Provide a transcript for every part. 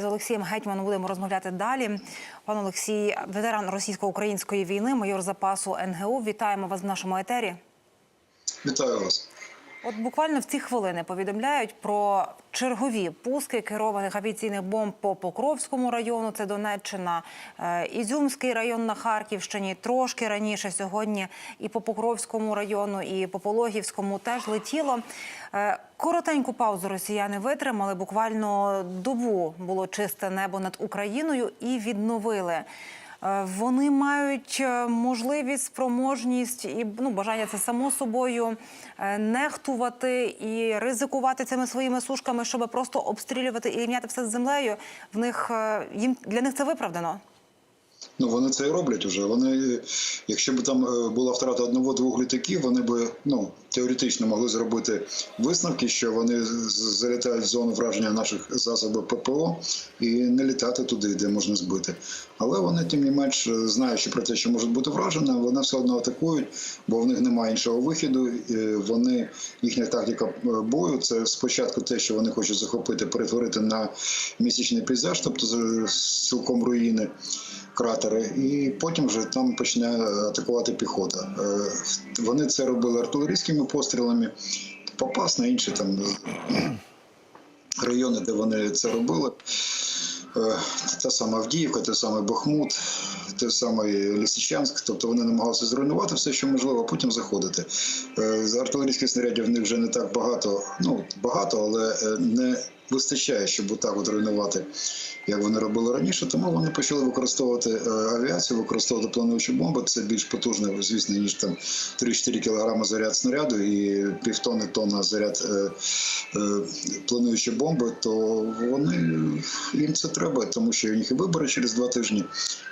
З Олексієм Гетьманом будемо розмовляти далі. Пан Олексій, ветеран російсько-української війни, майор запасу НГУ. Вітаємо вас в нашому етері. Вітаю вас. От буквально в ці хвилини повідомляють про чергові пуски керованих авіаційних бомб по Покровському району. Це Донеччина, е, Ізюмський район на Харківщині. Трошки раніше сьогодні і по Покровському району, і по Пологівському теж летіло. Е, Коротеньку паузу росіяни витримали. Буквально добу було чисте небо над Україною і відновили. Е, Вони мають е, можливість, спроможність і ну бажання це само собою е, нехтувати і ризикувати цими своїми сушками, щоб просто обстрілювати і рівняти все з землею. В них їм для них це виправдано. Ну вони це і роблять уже. Вони, якщо б там е, була втрата одного-двох літаків, вони б ну теоретично могли зробити висновки, що вони залітають в зону враження наших засобів ППО і не літати туди, де можна збити. Але вони, тим не менш, е, знаючи про те, що можуть бути вражені, вони все одно атакують, бо в них немає іншого вихіду. Е, Вони їхня тактика бою це спочатку те, що вони хочуть захопити, перетворити на місячний пейзаж, тобто цілком руїни кратери, і потім вже там почне атакувати піхота. Е, Вони це робили артилерійськими пострілами, попас на інші там райони, де вони це робили. Е, Та сама Авдіївка, той самий Бахмут, той самий Лисичанськ. Тобто вони намагалися зруйнувати все, що можливо, а потім заходити. Е, З артилерійських снарядів в них вже не так багато, ну багато, але не вистачає, щоб отак от руйнувати, як вони робили раніше. Тому вони почали використовувати е, авіацію, використовувати плануючі бомби. Це більш потужно, звісно, ніж там 3-4 кілограми заряд снаряду і півтони тонна заряд е, е, плануючі бомби. То вони їм це треба, тому що у них і вибори через два тижні,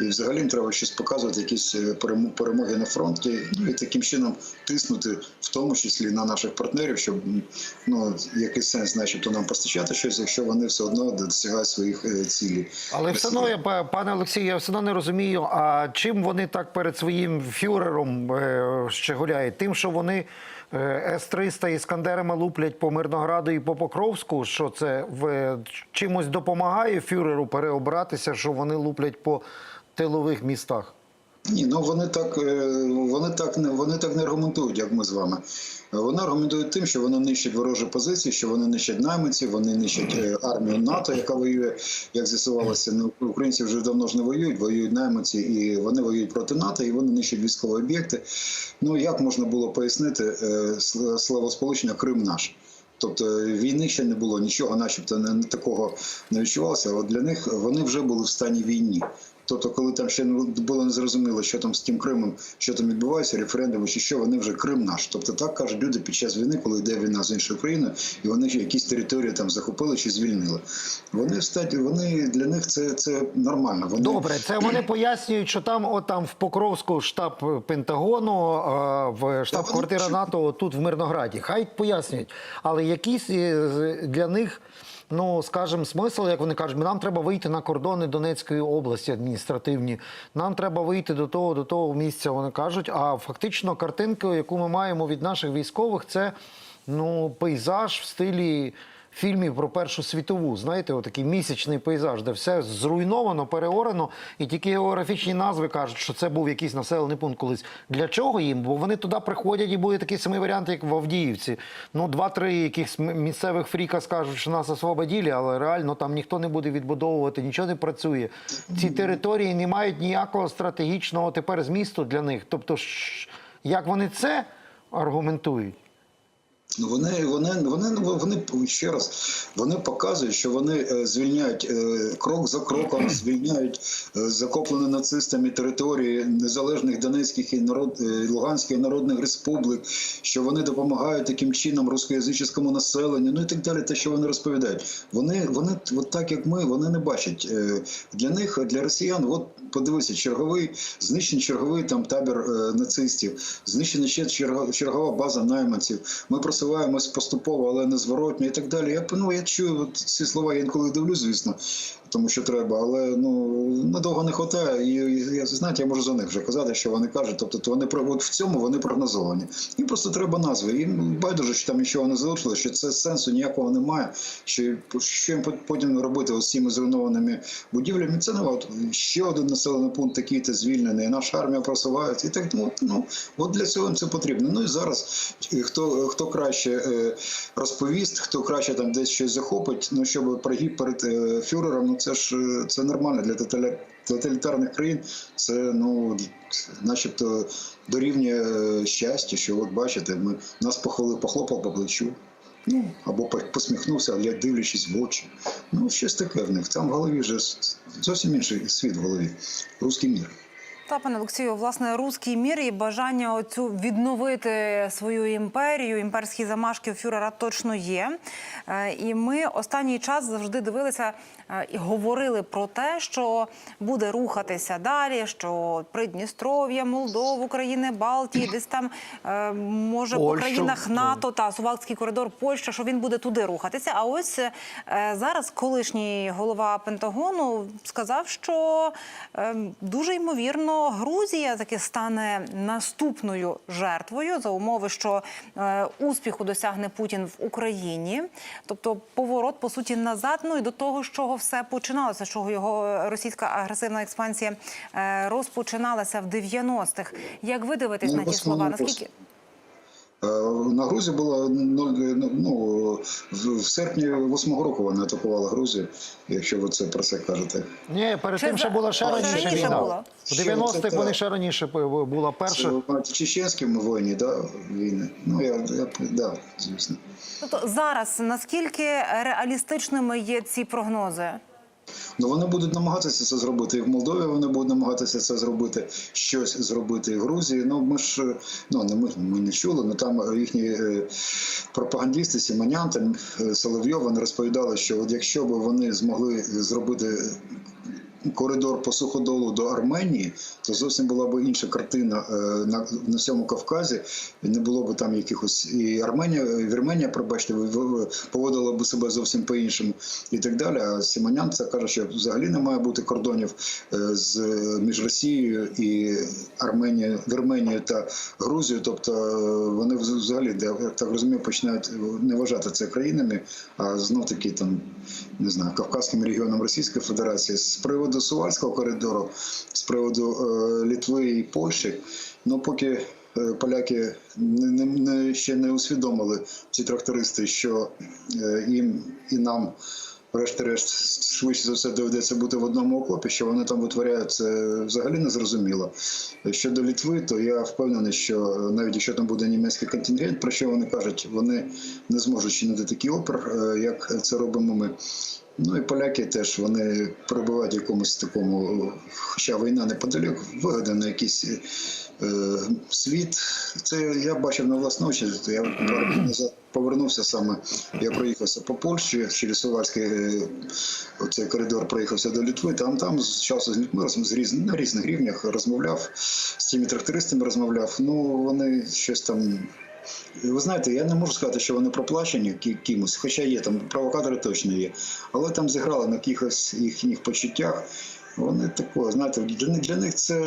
і взагалі їм треба щось показувати, якісь е, перемоги на фронті, ну і таким чином тиснути, в тому числі на наших партнерів, щоб ну який сенс, начебто, нам постачати щось, якщо вони все одно досягають своїх е, цілей. Але все одно, я, пане Олексію, я все одно не розумію, а чим вони так перед своїм фюрером е, ще гуляють? Тим, що вони е, С-300 іскандерами луплять по Мирнограду і по Покровську, що це в, чимось допомагає фюреру переобратися, що вони луплять по тилових містах? Ні, ну вони так, е, вони так не вони так не аргументують, як ми з вами. Е, Вони аргументують тим, що вони нищать ворожі позиції, що вони нищать найманців, вони нищать е, армію НАТО, яка воює, як з'ясувалося, ну, українці вже давно ж не воюють, воюють найманці, і вони воюють проти НАТО, і вони нищать військові об'єкти. Ну як можна було пояснити е, словосполучення Крим наш? Тобто війни ще не було, нічого, начебто, не, не такого не відчувалося. От для них вони вже були в стані війни. Тобто, коли там ще не було незрозуміло, що там з тим Кримом, що там відбувається, референдуми чи що, вони вже Крим наш. Тобто так кажуть люди під час війни, коли йде війна з іншою країною, і вони якісь території там захопили чи звільнили. Вони статі, вони для них це, це нормально. Вони Добре, це вони пояснюють, що там, от там в Покровську штаб Пентагону, е, в штаб-квартира НАТО тут в Мирнограді. Хай пояснюють. Але якийсь е, для них, ну скажімо, смисл, як вони кажуть, нам треба вийти на кордони Донецької області адміністративні. Нам треба вийти до того, до того місця. Вони кажуть. А фактично картинку, яку ми маємо від наших військових, це ну пейзаж в стилі. Фільмів про Першу світову, знаєте, отакий місячний пейзаж, де все зруйновано, переорано, і тільки географічні назви кажуть, що це був якийсь населений пункт колись. Для чого їм? Бо вони туди приходять і буде такий самий варіант, як в Авдіївці. Ну, два-три якихось місцевих фріка скажуть, що нас освободили, але реально там ніхто не буде відбудовувати, нічого не працює. Ці території не мають ніякого стратегічного тепер змісту для них. Тобто, як вони це аргументують? Ну, вони, вони, вони, вони ще раз вони показують, що вони е, звільняють е, крок за кроком, звільняють е, захоплені нацистами території незалежних Донецьких і народ Луганських народних республік, що вони допомагають таким чином рускоязичному населенню, ну і так далі. Те, що вони розповідають, вони, вони от так як ми, вони не бачать для них, для росіян. От подивися, черговий знищений черговий там табір нацистів, знищена ще чергова база найманців. Ми просуваємось поступово, але незворотньо і так далі. Я ну, я чую ці слова, я інколи дивлюсь, звісно. Тому що треба, але ну надовго не вистачає. І, я знаєте, я можу за них вже казати, що вони кажуть. Тобто, то вони про- от в цьому вони прогнозовані. Їм просто треба назви. Їм байдуже, що там нічого не залишило, що це сенсу ніякого немає. Що, що їм потім робити з цими зруйнованими будівлями? Це не от ще один населений пункт такий-то звільнений. Наша армія просувається. І так ну, ну от для цього їм це потрібно. Ну і зараз е, хто хто краще е, розповість, хто краще там десь щось захопить, ну щоб прогиб перед е, фюрером, ну це ж е, це нормально для тоталітарних країн. Це ну начебто дорівнює е, щастя, що от бачите, ми нас похвали, похлопав по плечу. Ну, або посміхнувся, дивлячись в очі. Ну, щось таке в них. Там в голові вже зовсім інший світ в голові. Руський мір. Та пане Олексію, власне, руський мір і бажання оцю відновити свою імперію, імперські замашки у фюрера точно є. Е, І ми останній час завжди дивилися е, і говорили про те, що буде рухатися далі. Що Придністров'я, Молдову, країни Балтії, десь там е, може по країнах НАТО та Сувалський коридор Польща, що він буде туди рухатися. А ось зараз колишній голова Пентагону сказав, що е, дуже ймовірно Грузія таки стане наступною жертвою за умови, що е, успіху досягне Путін в Україні, тобто поворот по суті назад. Ну і до того, з чого все починалося, з чого його російська агресивна експансія е, розпочиналася в 90-х. Як ви дивитесь Ну, на ті слова? Наскільки На Грузії було нуль- ну, в в серпні восьмого року вони атакували Грузію, якщо ви це про це кажете. Ні, перед тим ще була ще раніше війна. В Ще 90-х вони ще раніше бу- була Це перша. в чеченській війні, да, війни. Ну я, я да, звісно. Тобто зараз наскільки реалістичними є ці прогнози? Ну вони будуть намагатися це зробити і в Молдові. Вони будуть намагатися це зробити, щось зробити і в Грузії. Ну ми ж ну не ми, ми не чули. Ну там їхні е, пропагандисти, Сіманян, там е, Соловйов, вони розповідали, що от якщо б вони змогли зробити. Коридор по суходолу до Арменії, то зовсім була б інша картина е, на, на всьому Кавказі. Не було б там якихось і Арменія, Вірменія, пробачте, поводила б себе зовсім по-іншому і так далі. А Сімонян це каже, що взагалі не має бути кордонів е, з між Росією і Арменією, Вірменією та Грузією. Тобто е, вони взагалі, я так розумію, починають не вважати це країнами, а знов таки там не знаю, Кавказьким регіоном Російської Федерації з приводу Сувальського коридору, з приводу е, Літви і Польщі. Ну поки е, поляки не, не, ще не усвідомили ці трактористи, що е, їм і нам. Врешті-решт, швидше за все доведеться бути в одному окопі, що вони там витворяють, це взагалі не зрозуміло. Щодо Літви, то я впевнений, що навіть якщо там буде німецький контингент, про що вони кажуть, вони не зможуть чинити такий опір, як це робимо ми. Ну і поляки теж вони перебувають в якомусь такому, хоча війна неподалік, вигадано якийсь е, світ. Це я бачив на власну очі. Я два роки назад повернувся саме. Я проїхався по Польщі через Сувальський е, оцей коридор проїхався до Літви. Там там з часу з людьми з різ, на різних рівнях розмовляв з тими трактористами. Розмовляв. Ну вони щось там. Ви знаєте, я не можу сказати, що вони проплачені кимось, хоча є там провокатори точно є, але там зіграли на якихось їхніх почуттях. Вони тако, знаєте, для них для них це,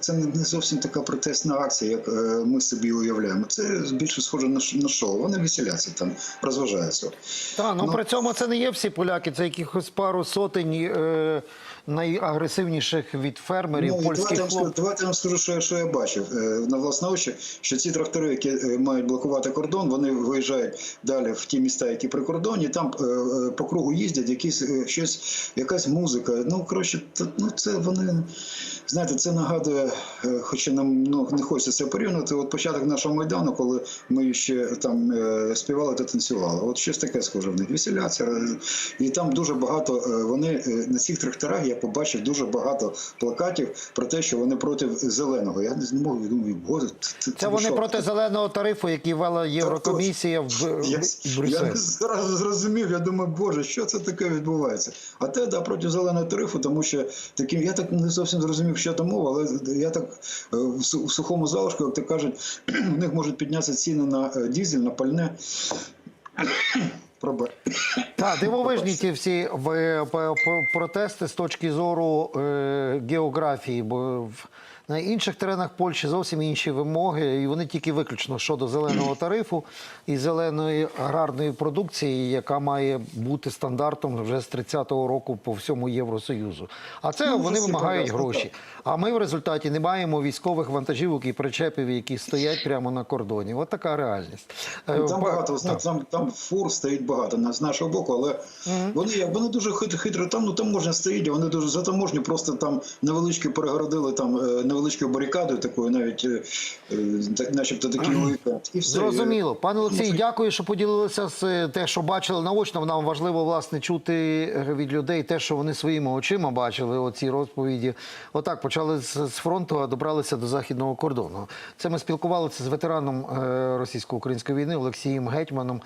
це не зовсім така протестна акція, як е, ми собі уявляємо. Це більше схоже на, на шоу. Вони веселяться там, розважаються. Та, ну, Ну, при цьому це не є всі поляки, це якихось пару сотень е, найагресивніших від фермерів, Ну, польських давайте, скажу, давайте я вам скажу, що, я- що я бачив е, на власне очі, що ці трактори, які е, мають блокувати кордон, вони виїжджають далі в ті міста, які при кордоні, там е, по кругу їздять якісь щось, якась музика. Ну коротше, ну це вони знаєте, це нагадує, хоча нам ну не хочеться це порівнювати. От початок нашого майдану, коли ми ще там співали та танцювали. От щось таке схоже в них. Веселяться. І там дуже багато вони на цих тракторах я побачив дуже багато плакатів про те, що вони проти зеленого. Я не можу, думаю, боже, це, Це вони проти зеленого тарифу, який ввела Єврокомісія в, я, в я не зразу зрозумів, я думаю, боже, що це таке відбувається? А те, да, проти зеленого тарифу, тому що таким, я так не зовсім зрозумів, що це мова, але я так е, в сухому залишку, як то кажуть, у них можуть піднятися ціни на е, дізель, на пальне. Так, дивовижні ті всі протести з точки зору е, географії, бо на інших теренах Польщі зовсім інші вимоги, і вони тільки виключно щодо зеленого тарифу і зеленої аграрної продукції, яка має бути стандартом вже з 30-го року по всьому Євросоюзу. А це Ну, вони вимагають гроші. А ми в результаті не маємо військових вантажівок і причепів, які стоять прямо на кордоні. От така реальність. Е, Ну, Там багато, там, там фур стоїть багато з нашого боку, але вони, як- вони дуже хит, хитро, там, ну, таможня стоїть, вони дуже за таможню просто там невеличкі перегородили там е, невеличкою барикадою такою, навіть е, е, начебто такий уікенд. І все. Зрозуміло. Пане Олексій, дякую, що поділилися з е, те, що бачили наочно. Нам важливо власне чути від людей те, що вони своїми очима бачили. Оці розповіді. Отак почали з, фронту, а добралися до західного кордону. Це ми спілкувалися з ветераном російсько-української війни Олексієм Гетьманом.